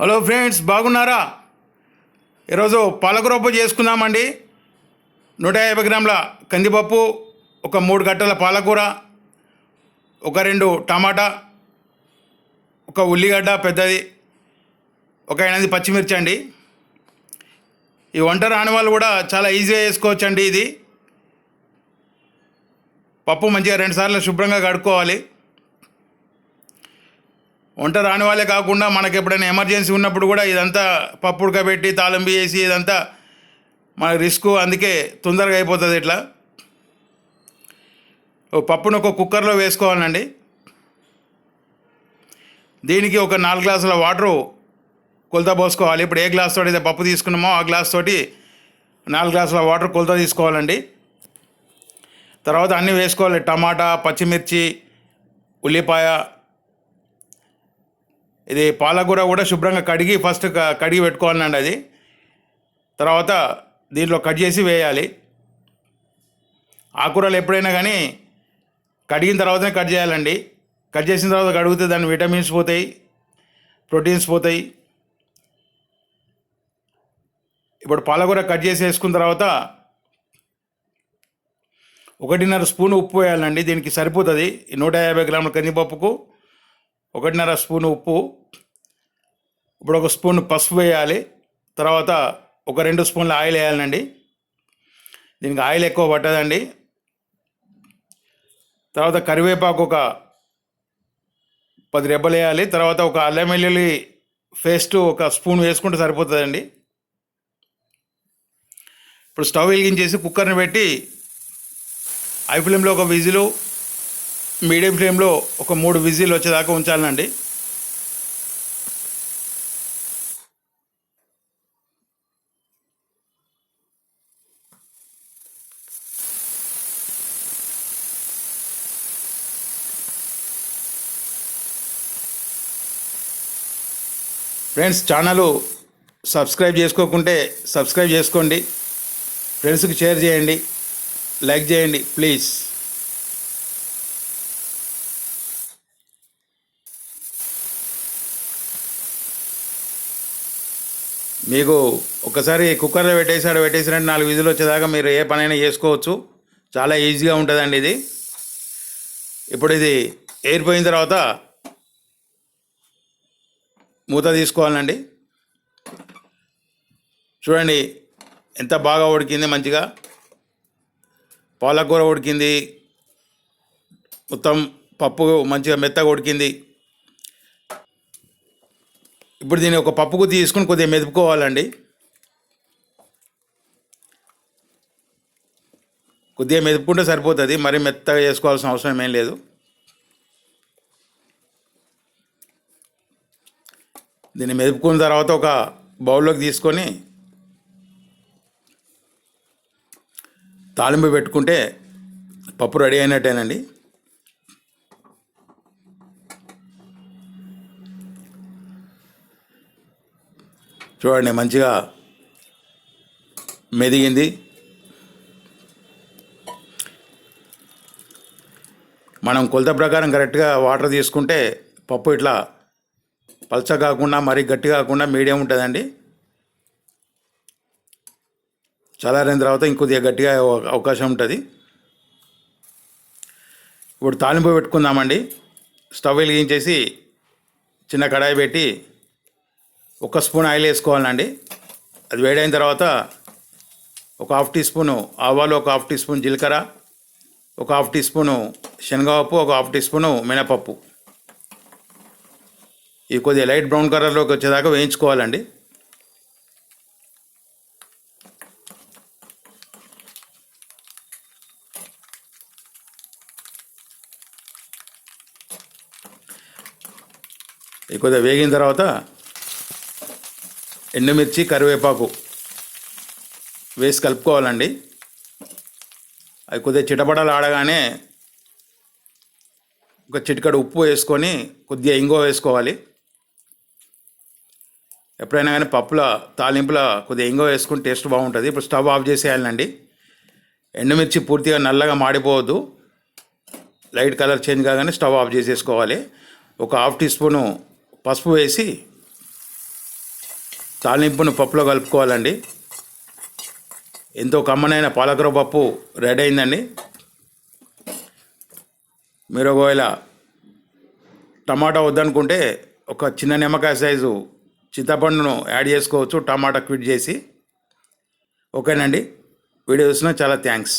Hello friends బాగున్నారా? ఈరోజు పాలకూరప్పు చేసుకుందామండి. నూట యాభై గ్రాముల కందిపప్పు ఒక మూడు గంటల పాలకూర ఒక రెండు టమాటా ఒక ఉల్లిగడ్డ పెద్దది ఒక ఎనిమిది పచ్చిమిర్చి అండి. ఈ వంట రాని వాళ్ళు కూడా చాలా ఈజీగా చేసుకోవచ్చు అండి ఇది. పప్పు మంచిగా రెండుసార్లు శుభ్రంగా కడుక్కోవాలి. వంట రాని వాళ్ళే కాకుండా మనకి ఎప్పుడైనా ఎమర్జెన్సీ ఉన్నప్పుడు కూడా ఇదంతా పప్పు ఉడకబెట్టి తాలింపు వేసి ఇదంతా మన రిస్క్ అందుకే తొందరగా అయిపోతుంది ఇట్లా. ఓ పప్పును ఒక కుక్కర్లో వేసుకోవాలండి. దీనికి ఒక నాలుగు గ్లాసుల వాటరు కొలత పోసుకోవాలి. ఇప్పుడు ఏ గ్లాస్ తోటి అయితే పప్పు తీసుకున్నామో ఆ గ్లాస్ తోటి నాలుగు గ్లాసుల వాటర్ కొలత తీసుకోవాలండి. తర్వాత అన్నీ వేసుకోవాలి. టమాటా పచ్చిమిర్చి ఉల్లిపాయ ఇది పాలకూర కూడా శుభ్రంగా కడిగి ఫస్ట్ కడిగి పెట్టుకోవాలండి అది. తర్వాత దీంట్లో కట్ చేసి వేయాలి. ఆకుకూరలు ఎప్పుడైనా కానీ కడిగిన తర్వాతనే కట్ చేయాలండి. కట్ చేసిన తర్వాత కడిగితే దాని విటమిన్స్ పోతాయి ప్రోటీన్స్ పోతాయి. ఇప్పుడు పాలకూర కట్ చేసి వేసుకున్న తర్వాత ఒకటిన్నర స్పూన్ ఉప్పు వేయాలండి. దీనికి సరిపోతుంది. నూట యాభై గ్రాముల కందిపప్పుకు ఒకటిన్నర స్పూన్ ఉప్పు ఇప్పుడు ఒక స్పూన్ పసుపు వేయాలి. తర్వాత ఒక రెండు స్పూన్ల ఆయిల్ వేయాలండి. దీనికి ఆయిల్ ఎక్కువ పట్టదండి. తర్వాత కరివేపాకు ఒక పది రెబ్బలు వేయాలి. తర్వాత ఒక అల్లం వెల్లుల్లి పేస్ట్ ఒక స్పూన్ వేసుకుంటే సరిపోతుందండి. ఇప్పుడు స్టవ్ వెలిగించేసి కుక్కర్ని పెట్టి హై ఫ్లేమ్లో ఒక విజిలు మీడియం ఫ్లేమ్లో ఒక మూడు విజిల్ వచ్చేదాకా ఉంచాలండి. ఫ్రెండ్స్ ఛానల్ సబ్స్క్రైబ్ చేసుకోకుంటే సబ్స్క్రైబ్ చేసుకోండి. ఫ్రెండ్స్కి షేర్ చేయండి. లైక్ చేయండి ప్లీజ్. మీకు ఒకసారి కుక్కర్లో పెట్టేసాడు పెట్టేసారంటే నాలుగు విధులు వచ్చేదాకా మీరు ఏ పనైనా చేసుకోవచ్చు. చాలా ఈజీగా ఉంటుందండి ఇది. ఇప్పుడు ఇది ఏరిపోయిన తర్వాత మూత తీసుకోవాలండి. చూడండి ఎంత బాగా ఉడికింది మంచిగా. పాలకూర ఉడికింది. మొత్తం పప్పు మంచిగా మెత్తగా ఉడికింది. ఇప్పుడు దీన్ని ఒక పప్పుకు తీసుకుని కొద్దిగా మెదుపుకోవాలండి. కొద్దిగా మెదుపుకుంటే సరిపోతుంది మరి మెత్తగా చేసుకోవాల్సిన అవసరం ఏం లేదు. దీన్ని మెదుపుకున్న తర్వాత ఒక బౌల్లోకి తీసుకొని తాలింపు పెట్టుకుంటే పప్పు రెడీ అయినట్టేనండి. చూడండి మంచిగా మెదిగింది. మనం కొలత ప్రకారం కరెక్ట్గా వాటర్ తీసుకుంటే పప్పు ఇట్లా పల్చ కాకుండా మరీ గట్టి కాకుండా మీడియం ఉంటుందండి. చల్లారిన తర్వాత ఇంకొద్దిగా గట్టిగా అవకాశం ఉంటుంది. ఇప్పుడు తాలింపు పెట్టుకుందామండి. స్టవ్ వెలిగించేసి చిన్న కడాయి పెట్టి ఒక స్పూన్ ఆయిల్ వేసుకోవాలండి. అది వేడైన తర్వాత ఒక హాఫ్ టీ స్పూను ఆవాలు ఒక హాఫ్ టీ స్పూన్ జీలకర్ర ఒక హాఫ్ టీ స్పూను శనగపప్పు ఒక హాఫ్ టీ స్పూను మినపప్పు. ఇవి కొద్దిగా లైట్ బ్రౌన్ కలర్లోకి వచ్చేదాకా వేయించుకోవాలండి. ఇవి కొద్దిగా వేగిన తర్వాత ఎండుమిర్చి కరివేపాకు వేసి కలుపుకోవాలండి. అవి కొద్దిగా చిటపటలు ఆడగానే ఒక చిటికడు ఉప్పు వేసుకొని కొద్దిగా ఇంగో వేసుకోవాలి. ఎప్పుడైనా కానీ పప్పుల తాలింపుల కొద్దిగా ఇంగో వేసుకుని టేస్ట్ బాగుంటుంది. ఇప్పుడు స్టవ్ ఆఫ్ చేసేయాలండి. ఎండుమిర్చి పూర్తిగా నల్లగా మాడిపోవద్దు. లైట్ కలర్ చేంజ్ కాగానే స్టవ్ ఆఫ్ చేసేసుకోవాలి. ఒక హాఫ్ టీ స్పూను పసుపు వేసి తాలింపును పప్పులో కలుపుకోవాలండి. ఎంతో కమ్మనైన పాలకూర పప్పు రెడీ అయిందండి. మీరు ఒకవేళ టమాటా వద్దనుకుంటే ఒక చిన్న నిమ్మకాయ సైజు చింతపండును యాడ్ చేసుకోవచ్చు టమాటా క్విట్ చేసి. ఓకేనండి. వీడియో చూసినా చాలా థ్యాంక్స్.